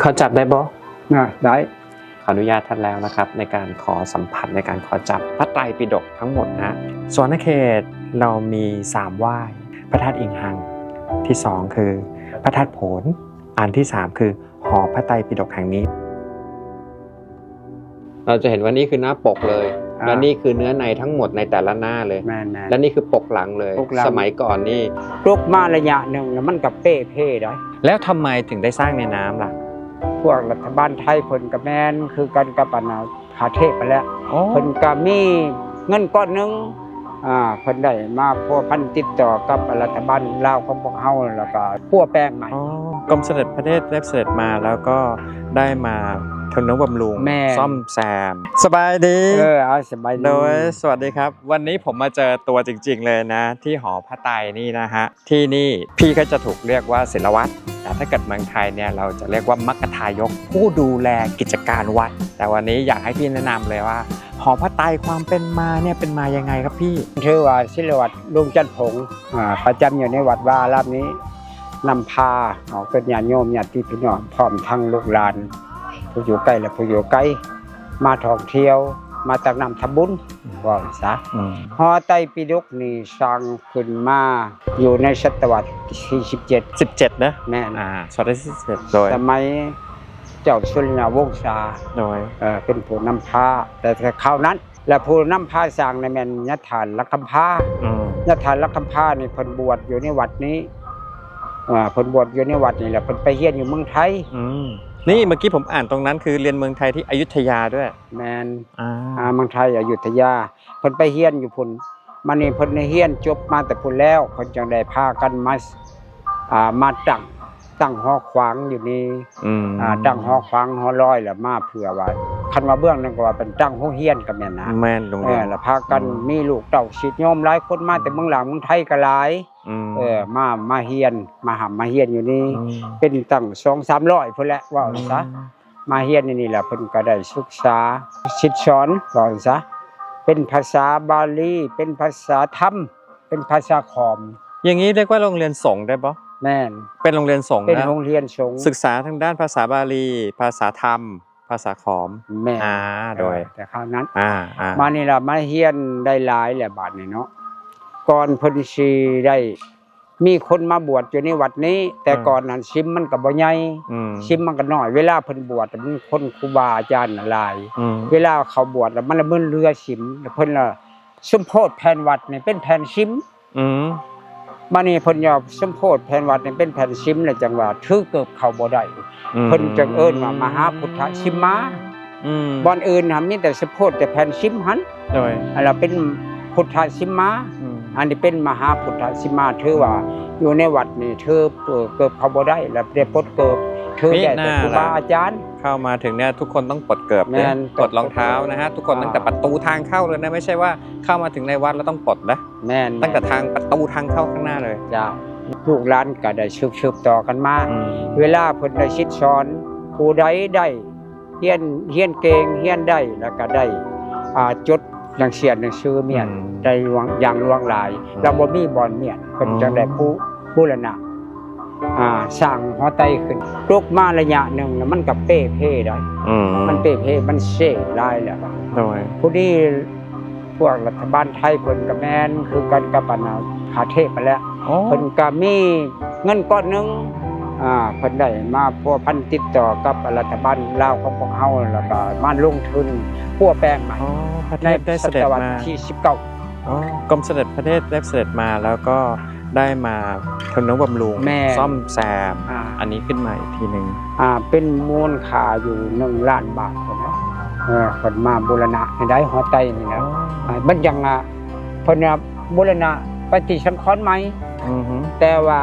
เขาจับได้บ่นะได้ขออนุญาตท่านแล้วนะครับ ในการขอสัมผัสในการขอจับพระไตรปิฎกทั้งหมดนะสวนเขตเรามีสามไหว้พระธาตุอิงหังที่สองคือ พระธาตุโผนอันที่สามคือหอพระไตรปิฎกแห่งนี้ เราจะเห็นว่านี่คือหน้าปกเลยอ่าและนี่คือเนื้อในทั้งหมดในแต่ละหน้าเลยแม่นแม่นและนี่คือปกหลังเลยปกหลังสมัยก่อนนี่ปลุกมาระยะหนึ่งแล้วมันกับเป้เพ่ได้แล้วทำไมถึงได้สร้างในน้ำล่ะ พวกรัฐบาลไทยเพิ่นกับแม่นคือกันกับปนาพาเทพไปแล้วเพิ่นก็มีเงินก้อนหนึงอ่าเพิ่นได้มาพัวพันติดต่อกับรัฐบาลลาวของพวกเฮาแล้วก็พัวแป้งใหม่อ๋อกรมเสด็จพระเทศได้เสด็จมาแล้วก็ได้มาทนุบำรุงแม่ซ่อมแซม สบายดีเออเอาสบายดีโดยสวัสดีครับ วันนี้ผมมาเจอตัวจริง ๆ เลยนะ ที่หอพระไตรนี่นะฮะ ที่นี่พี่ก็จะถูกเรียกว่าศิลวัตร แต่ถ้าเกิดเมืองไทยเนี่ยเราจะเรียกว่ามัคคทายกผู้ดูแลกิจการวัด แต่วันนี้อยากให้พี่แนะนำเลยว่า หอพระไตรความเป็นมาเนี่ยเป็นมายังไงครับพี่ชื่อว่าศิลวัตรลุงจันผงประจำอยู่ในวัดว่ารามนี้นำพาออกเป็นญาติโยมญาติพี่น้องพร้อมทั้งลูกหลาน ผู้อยู่ใกล้และผู้อยู่ไกลมาท่องเที่ยว มาตักน้ำทำบุญว่าซะอืมหอไตรปิฎกนี่สร้างขึ้นมาอยู่ในศตวรรษที่17สิบเจ็ดนะแม่นอ่าสวัสดีสิบเจ็ดโดยสมัยเจ้าสุรินทร์วงศาโดยเอ่อเป็นผู้นำพาแต่แต่คราวนั้น และผู้นำพาสร้างในแม่นยะฐานลักคำพาอืมยะฐานลักคำพานี่เพิ่นบวชอยู่ในวัดนี้อ่าเพิ่นบวชอยู่ในวัดนี่แหละเพิ่นไปเฮียนอยู่เมืองไทยอืม นี่เมื่อกี้ผมอ่านตรงนั้นคือเรียนเมืองไทยที่อยุธยาด้วย แม่นอ่าอ่าเมืองไทยอยุธยาเพิ่นไปเฮียนอยู่พุ่นมานี่เพิ่นเฮียนจบมาแต่พุ่นแล้วเพิ่นจังได้พากันมาอ่ามาตั้ง ตั้งหอขวางอยู่นี่อืมอ่าตั้งหอขวางหอลอยแล้วมาเผื่อไว้คันว่าเบื้องนั้นก็ว่าเป็นตั้งห้องเฮียนก็แม่นนะแม่นโรงเอเรียอนแล้วพากันมีลูกเต้าศิษย์โยมหลายคนมาแต่เมืองหลังเมืองไทยก็หลายมเออมามาเฮียนมาหำมาเฮียนอยู่นี่อืมเป็นตั้ง2-300พุ่นแหละว่าซะมาเฮียนในนี่แหละเพิ่นก็ได้ศึกษาชิดสอนก่อนซะเป็นภาษาบาลีเป็นภาษาธรรม เป็นภาษาขอม อย่างนี้เรียกว่าโรงเรียนสงฆ์ได้ปะ แม่นเป็นโรงเรียนสงฆ์เป็นนะโรงเรียนสงฆ์ศึกษาทางด้านภาษาบาลี ภาษาธรรม ภาษาขอมแม่นอ่าโดย แต่คราวนั้น อ่าอ่ามานี่ล่ะมาเฮียนได้หลายแหละบาดนี้เนาะก่อนเพิ่นสิได้ มีคนมาบวชอยู่ในวัดนี้ แต่ก่อนนั้นซิมมันก็บ่ใหญ่อืมซิมมันก็น้อย เวลาเพิ่นบวชมันคนครูบาอาจารย์น่ะหลาย อืมเวลาเขาบวชแล้วมันละมึนเรือสิมแล้วเพิ่นละสมโพธแผ่นวัดนี่เป็นแผ่นซิม อืม มานี่เพิ่นยอมสมโพธแผ่นวัดนี่เป็นแผ่นซิมแล้วจังว่าถือเกิบเข้าบ่ได้อืมเพิ่นจังเอิ้นว่ามหาพุทธชิมมาอืมบ่อนอื่นน่ะมีแต่สมโพธแต่แผ่นซิมหันโดยอันละเป็นพุทธชิมมาอืมอันนี้เป็นมหาพุทธชิมมาถือว่าอยู่ในวัดนี่ถือเปิดเกิบเข้าบ่ได้แล้วได้ปลดเกิบ ถือได้แต่ครูบาอาจารย์ เข้ามาถึงเนี่ยทุกคนต้องปลดเกิบแม่นปลดรองเท้านะฮะทุกคนอ่าตั้งแต่ประตูทางเข้าเลยนะไม่ใช่ว่าเข้ามาถึงในวัดแล้วต้องปลดนะแม่นตั้งแต่ทางประตูทางเข้าข้างหน้าเลยเจ้าลูกหลานก็ได้สืบๆต่อกันมาอืมเวลาเพิ่นได้ชิดสอนผู้ใดได้เฮียนเฮียนเก่งเฮียนได้แล้วก็ได้อ่าจดหนังเสียนหนังสือเมียนได้ลวงอย่างลวงหลายเราบ่มีบ่อนเมียนเพิ่นจังได้ผู้บูรณะอ่า สร้างหอไตขึ้นตกมาระยะหนึงแล้วมันก็เป้เพ่ได้อืมมันเป้เพ่มันเซ่หลายแล้วโดยผู้นี้พวกรัฐบาลไทยเพิ่นก็แม่นคือกันกับอันน่ะพาเทพไปแล้วเพิ่นก็มีเงินก้อนหนึงอ่าเพิ่นได้มาพัวพันติดต่อกับรัฐบาลลาวของพวกเฮาแล้วก็มาลงทุนพัวแปลงใหม่อ๋อพระเทในพได้ศเสด็จตวรรษมาที่19อ๋อกรมเสด็จพระเทพได้เสด็จมาแล้วก็ ได้มาทนุบำรุงแม่ ซ่อมแซม อ่าอันนี้ขึ้นมาอีกทีหนึ่งอ่าเป็นมูลค่าอยู่1ล้านบาทพุ่นนะเออเพิ่นมาบูรณะให้ได้หอไตนี่นะอ่ามันยังอะเพิ่นน่ะบูรณะปฏิสังขรณ์ใหม่อือฮึแต่ว่า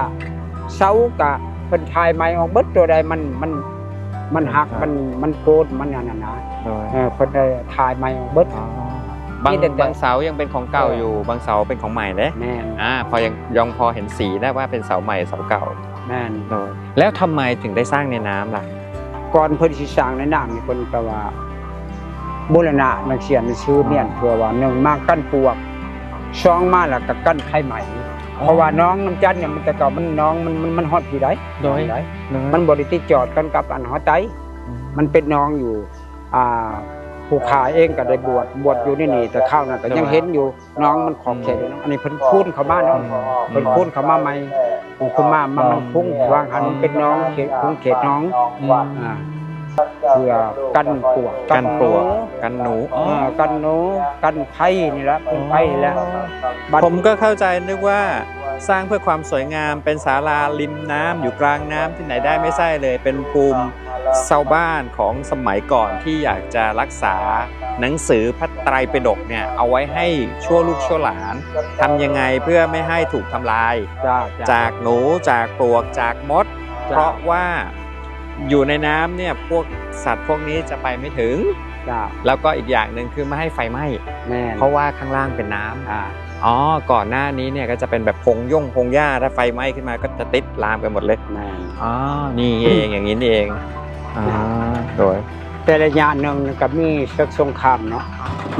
เสากะเพิ่นทายใหม่ออกเบิดตัวใดมันมันมันหักมันมันโกดมันนั่นน่ะนะโดยเออเพิ่นได้ทายใหม่ออกเบิดอ๋อ บางมีแต่แต่บางเสายังเป็นของเก่าอยู่บางเสาเป็นของใหม่เด้แม่นอ่าพอยังยังพอเห็นสีได้ว่าเป็นเสาใหม่เสาเก่าแม่นโดยแล้วทำไมถึงได้สร้างในน้ำล่ะ ก่อนเพิ่นสิสร้างในน้ำนี่เพิ่นก็ว่าบูรณะนักเขียนชื่อเมียนเพื่อว่าหนึ่งมากั้นปวกสองมาแล้วก็กั้นไข่ไหม เพราะว่าน้องน้ำจันทร์เนี่ยมันแต่ก่อนมันน้องมันมันมันฮอดอยู่ได้โดยได้มัมันนบริติดจอดกันกับอันฮอดไตมันเป็นน้องอยู่อ่า ผู้ขาเองก็ได้บวชบวชอยู่นี่นี่แต่ข้าวน่ะก็ยังเห็นอยู่น้องมันขอบเขตอยู่เนาะอันนี้เพิ่นคูนเข้ามาเนาะเพิ่นคูนเข้ามาใหม่ปูขึ้นมามันมันพุ่งวางหันมันเป็นน้องเขตคุ้งเขตน้องอ่าเพื่อกันปวกกันปลวกหนูกันหนูอ๋ออ่ากันหนูกันไผ่นี่ละเป็นไผ่นี่ละบัดผมก็เข้าใจนึกว่าสร้างเพื่อความสวยงามเป็นศาลาริมน้ำอยู่กลางน้ำที่ไหนได้ไม่ใช่เลย เป็นภูมิ ชาวบ้านของสมัยก่อนที่อยากจะรักษาหนังสือพระไตรปิฎกเนี่ยเอาไว้ให้ชั่วลูกชั่วหลานทำยังไงเพื่อไม่ให้ถูกทำลายจ้าจากหนูจากปลวกจากมด เพราะว่าอยู่ในน้ำเนี่ยพวกสัตว์พวกนี้จะไปไม่ถึงจ้าแล้วก็อีกอย่างหนึ่งคือไม่ให้ไฟไหม้แม่นเพราะว่าข้างล่างเป็นน้ำอ่าอ๋อก่อนหน้านี้เนี่ยก็จะเป็นแบบพงย่งพงหญ้าถ้าไฟไหม้ขึ้นมาก็จะติดลามกันหมดเลยแม่นอ๋อนี่เองอย่างนี้นี่เอง อ๋อโดยแต่ระยะหนึ่งก็มีศึกสงครามเนาะ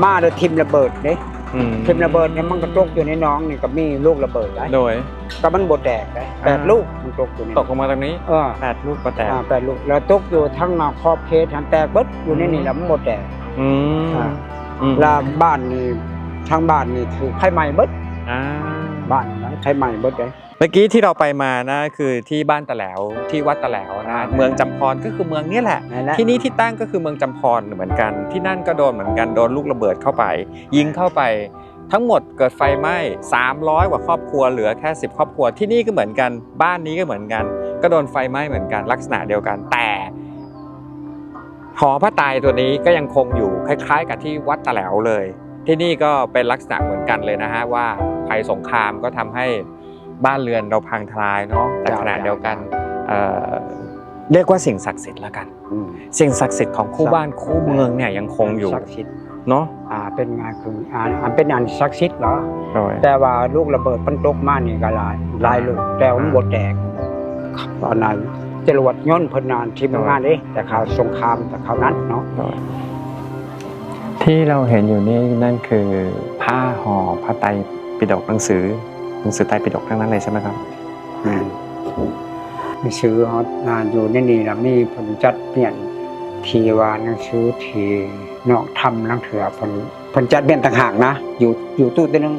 มาแล้วทิมระเบิดเด้อืมทิมระเบิดเนี่ยมันก็ตกอยู่ในน้องนี่ก็มีลูกระเบิดได้โดย ก็มันบ่แตกได้แปดอ่า ลูกมันตกอยู่ในตกลงมาตรงนี้เออแปดลูกก็แตกอ่าแปดลูกแล้วตกอยู่ทั้งนอกขอบเขตทั้งแตกเบิดอยู่ในนี่แล้วมันบ่แตก อืมอ่า อืมแล้วบ้านนี่ทางบ้านนี่ถือไฟไหม้เบิดอ่าบ้านนะไฟไหม้เบิดได้เมื่อกี้ที่เราไปมานะคือที่บ้านตะแหลวที่วัดตะแหลวนะอ่าเมืองจำพรก็คือเมืองเนี้แหละนั่นแหละ ที่นี่ที่ตั้งก็คือเมืองจำพรเหมือนกัน ที่นั่นก็โดนเหมือนกันโดนลูกระเบิดเข้าไป ยิงเข้าไปทั้งหมดเกิดไฟไหม้ 300 กว่าครอบครัวเหลือแค่ 10 ครอบครัวที่นี่ก็เหมือนกัน บ้านนี้ก็เหมือนกัน ก็โดนไฟไหม้เหมือนกันลักษณะเดียวกันแต่หอพระไตรตัวนี้ก็ยังคงอยู่คล้ายๆ กับที่วัดตะแหลวเลย ที่นี่ก็เป็นลักษณะเหมือนกันเลยนะฮะว่าภัยสงครามก็ทำให้ บ้านเรือนเราพังทลายเนาะแต่ขณะเดียวกันเอ่อเรียกว่าสิ่งศักดิ์สิทธิ์ละกันอืมสิ่งศักดิ์สิทธิ์ของคู่บ้านคู่เมืองเนี่ยยังคงอยู่ศักดิ์สิทธิ์เนาะอ่าเป็นงานคืออ่าอันเป็นอันศักดิ์สิทธิ์เหรอโดยแต่ว่าลูกระเบิดมันตกมานี่ก็หลายหลายลูกแต่ว่ามันบ่แตกตอนนั้นจรวดย่นต์เพิ่นนานที่มันมาเด้แต่ข่าวสงครามแต่ข่าวนั้นเนาะที่เราเห็นอยู่นี่นั่นคือผ้าห่อพระไตรปิฎกหนังสือ หนังสือไตรปิฎกทั้งนั้นเลยใช่ไหมครับอืมมีชื่อฮอดงานอยู่ในนี่ล่ะมีเพิ่นจัดเปลี่ยนทีว่าหนังสือที่นอกทำลังเถือเพิ่นเพิ่นจัดเปลี่ยนต่างหากนะ อยู่อยู่ตู้ตัวหนึง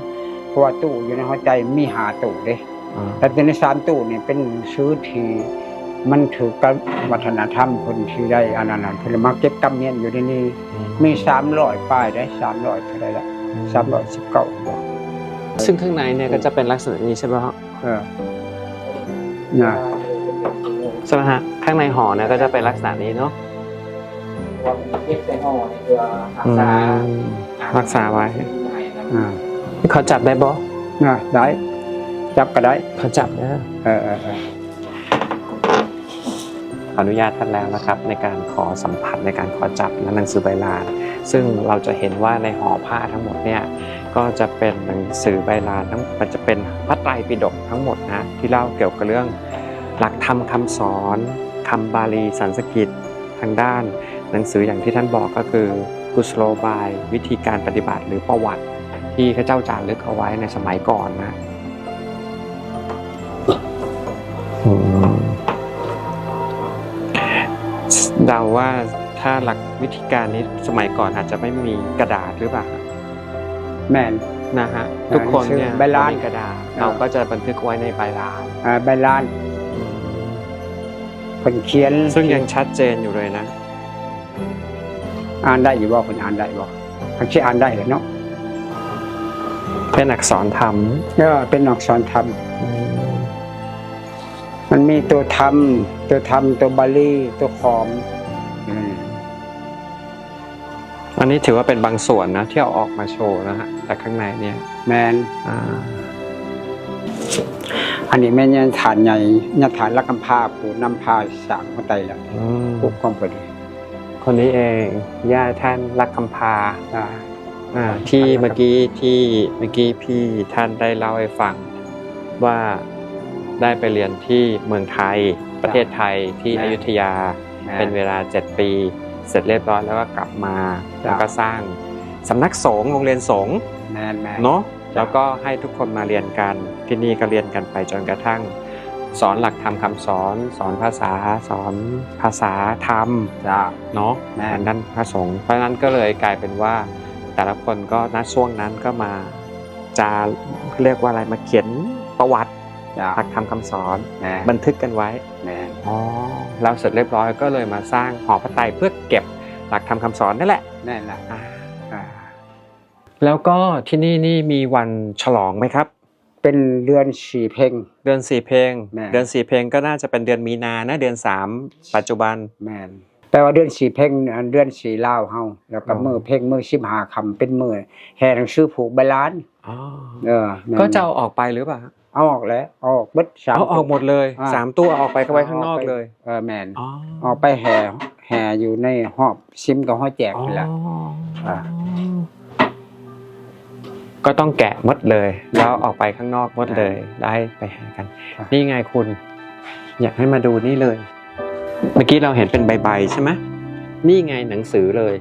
เพราะว่าตู้อยู่ในหัวใจมีหาตู้เด้แต่ในสามตู้นี่เป็นชื่อที่มันถือกับวัฒนธรรมคนที่ได้อันนั้นนะเพิ่นมาเก็บกำเนียนอยู่ในนี้มีสามร้อยป้ายได้สามร้อยเท่าไรละสามร้อยสิบเก้า ซึ่งข้างในเนี่ยก็จะเป็นลักษณะนี้ใช่ไหมครับเออเนี่ยใช่ไหมฮะข้างในห่อเนี่ยก็จะเป็นลักษณะนี้เนาะว่ามีเก็บใส่ห่อนี่เพื่อรักษารักษาไว้อ่าเขาจับได้บ่น่ะได้ จับก็ได้เขาจับนะเออเออเออขออนุญาตท่านแล้วนะครับ ในการขอสัมผัสในการขอจับและหนังสือใบลาน ซึ่งเราจะเห็นว่าในห่อผ้าทั้งหมดเนี่ยก็จะเป็นหนังสือใบลานทั้งมันจะเป็นพระไตรปิฎกทั้งหมดนะที่เล่าเกี่ยวกับเรื่องหลักธรรมคำสอนคำบาลีสันสกฤตทางด้าน หนังสืออย่างที่ท่านบอกก็คือกุศโลบาย วิธีการปฏิบัติหรือประวัติ ที่ข้าเจ้าจารึกเอาไว้ในสมัยก่อนนะเดาว่า ถ้าหลักวิธีการนี้สมัยก่อนอาจจะไม่มีกระดาษหรือเปล่าแม่นนะฮะทุกคนเนี่ยใบลาน มีกระดาษเราก็จะบันทึกไว้ในใบลานอ่าใบลานเพิ่นเขียนซึ่งยังชัดเจนอยู่เลยนะ อ่านได้อยู่บ่เพิ่นอ่านได้บ่เพิ่นสิอ่านได้เหรอเนาะเป็นอักษรธรรมเออเป็นอักษรธรรม มันมีตัวธรรม ตัวธรรม ตัวบาลีตัวขอม นนี้ถือว่าเป็นบางส่วนนะที่เอาออกมาโชว์นะฮะแต่ข้างในเนี่ยแมนอ่าอันนี้แม่นยันฐานใหญ่ยันฐานรักกำพร้าผู้นำพาสร้างเข้าไปแล้วอืมปกความพอดีคนนี้เองย่าท่านรักคำพาอ่า อ่าที่เมื่อกี้ที่เมื่อกี้พี่ท่านได้เล่าให้ฟังว่าได้ไปเรียนที่เมืองไทยประเทศไทยที่อยุธยา เป็นเวลา 7 ปี เสร็จเรียบร้อยแล้วก็กลับมาแล้วก็สร้างสำนักสงฆ์โรงเรียนสงฆ์แมนแมนเนาะแล้วก็ให้ทุกคนมาเรียนกันที่นี่ก็เรียนกันไปจนกระทั่ง สอนหลักธรรมคำสอน สอนภาษา สอนภาษาธรรมจ้าเนาะแม่ทางด้านพระสงฆ์เพราะฉะนั้นก็เลยกลายเป็นว่า แต่ละคนก็ณช่วงนั้นก็มาจะเรียกว่าอะไรมาเขียนประวัติจ้า หลักธรรมคำสอนแม่บันทึกกันไว้แม่อ๋อแล้วเสร็จเรียบร้อยก็เลยมาสร้างหอพระไตรเพื่อเก็บหลักธรรมคำสอนนั่นแหละนั่นแหละอ่าอ่าแล้วก็ที่นี่นี่มีวันฉลองไหมครับ เป็นเดือนสี่เพ่งเดือนสี่เพลงแม่เดือนสี่เพลงก็น่าจะเป็นเดือนมีนานะเดือนสามปัจจุบันแม่นแปลว่าเดือนสี่เพ่งอันเดือนสี่เล่าวเฮาแล้วก็อ๋อมือเพ่งมือชิมหาคำเป็นมือแห่หนังสือผูกใบลานอ๋อเออแม่นก็จะเอาออกไปหรือเปล่า เอาออกแล้วเอาออกเบิดสาม เอาออกหมดเลยอ่า สามตัวเอาออกไปก็ไว้ข้างนอกเลยเออแม่นอ๋อออกไปแห่แห่อยู่ในหอบซิมกับหอแจกนี่แหละ อ่า ก็ต้องแกะหมดเลย แล้วออกไปข้างนอกหมดเลยได้ไปหากันครับนี่ไงคุณ อยากให้มาดูนี่เลย เมื่อกี้เราเห็นเป็นใบๆใช่ไหมนี่ไงหนังสือเลย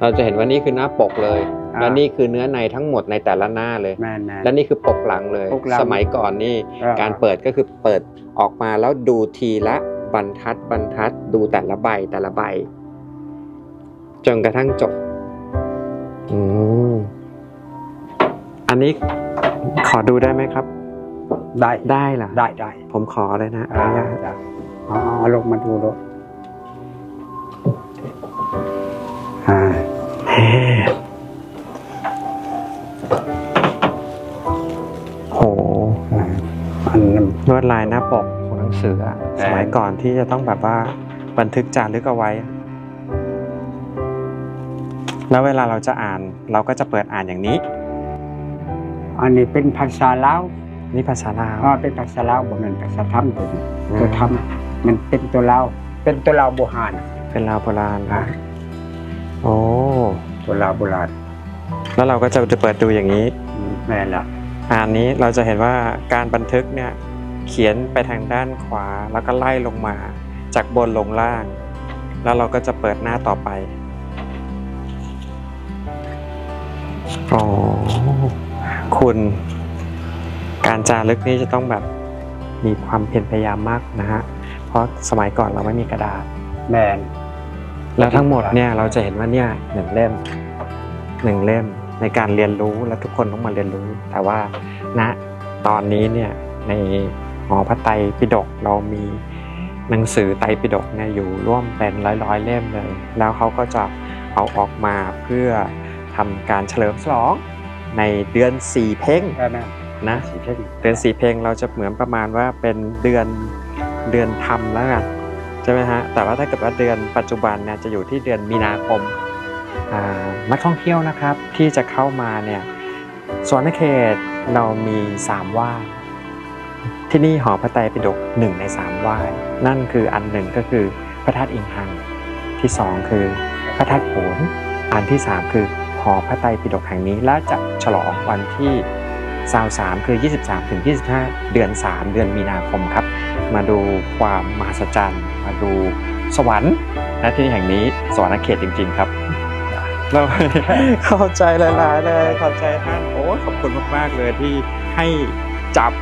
เราจะเห็นว่านี่คือหน้าปกเลย และนี่คือเนื้อในทั้งหมดในแต่ละหน้าเลยแม่นแม่นและนี่คือปกหลังเลยปกหลังสมัยก่อนนี่เออการเปิดก็คือเปิดออกมาแล้วดูทีละบรรทัดบรรทัดดูแต่ละใบแต่ละใบ จนกระทั่งจบอืมอันนี้ขอดูได้ไหมครับ ได้ได้ล่ะได้ได้ผมขอเลยนะออ่านุญาตได้เอาเอาลงมาดูรถอ่า อันนั้นลวดลายหน้าปกของหนังสืออะแหมสมัยก่อนที่จะต้องแบบว่าบันทึกจารึกเอาไว้ แล้วเวลาเราจะอ่านเราก็จะเปิดอ่านอย่างนี้ อันนี้เป็นภาษาลาวนี่ภาษาลาวอ่าเป็นภาษาลาวบ่แม่นภาษาธรรมตัวนี้อืมตัวธรรมมันเป็นตัวลาวเป็นตัวลาวโบราณเป็นลาวโบราณอ่านะโอ้ตัวลาวโบราณแล้วเราก็จะจะเปิดดูอย่างนี้อืมแม่นละ อ่านนี้เราจะเห็นว่าการบันทึกเนี่ยเขียนไปทางด้านขวาแล้วก็ไล่ลงมา จากบนลงล่าง แล้วเราก็จะเปิดหน้าต่อไปอ๋อคุณการจารึกนี่จะต้องแบบมีความเพียรพยายามมากนะฮะ เพราะสมัยก่อนเราไม่มีกระดาษแม่นแล้วทั้งหมดเนี่ยเราจะเห็นว่าเนี่ยหนึ่งเล่มหนึ่งเล่ม ในการเรียนรู้และทุกคนต้องมาเรียนรู้ แต่ว่าณตอนนี้เนี่ยในหอพระไตรปิฎกเรามีหนังสือไตรปิฎกเนี่ยอยู่ร่วมเป็นร้อยๆเล่มเลย แล้วเขาก็จะเอาออกมาเพื่อทำการเฉลิมฉลองในเดือนสี่เพ่งใช่ไหมนะสีเพ่งเดือนสี่เพลงเราจะเหมือนประมาณว่าเป็นเดือนเดือนธรรมแล้วกันใช่ไหมฮะแต่ว่าถ้าเกิดว่าเดือนปัจจุบันเนี่ยจะอยู่ที่เดือนมีนาคมอ่า นักท่องเที่ยวนะครับที่จะเข้ามาเนี่ยสวนเขตเรามีสามว่ายที่นี่หอพระไตรปิฎกหนึ่งในสามว่ายนั่นคืออันหนึ่งก็คือพระธาตุอิงหังที่สองคือพระธาตุโขนอันที่สามคือหอพระไตรปิฎกแห่งนี้ และจะฉลองวันที่ซาวสามคือ 23ถึง25 เดือน 3 เดือนมีนาคมครับ มาดูความมหัศจรรย์ มาดูสวรรค์นะที่แห่งนี้สวรรค์เขตจริง ๆ ครับ เราเข้าใจหลายๆเลยขอบใจท่านโอ้ยขอบคุณมากๆเลยที่ให้จับ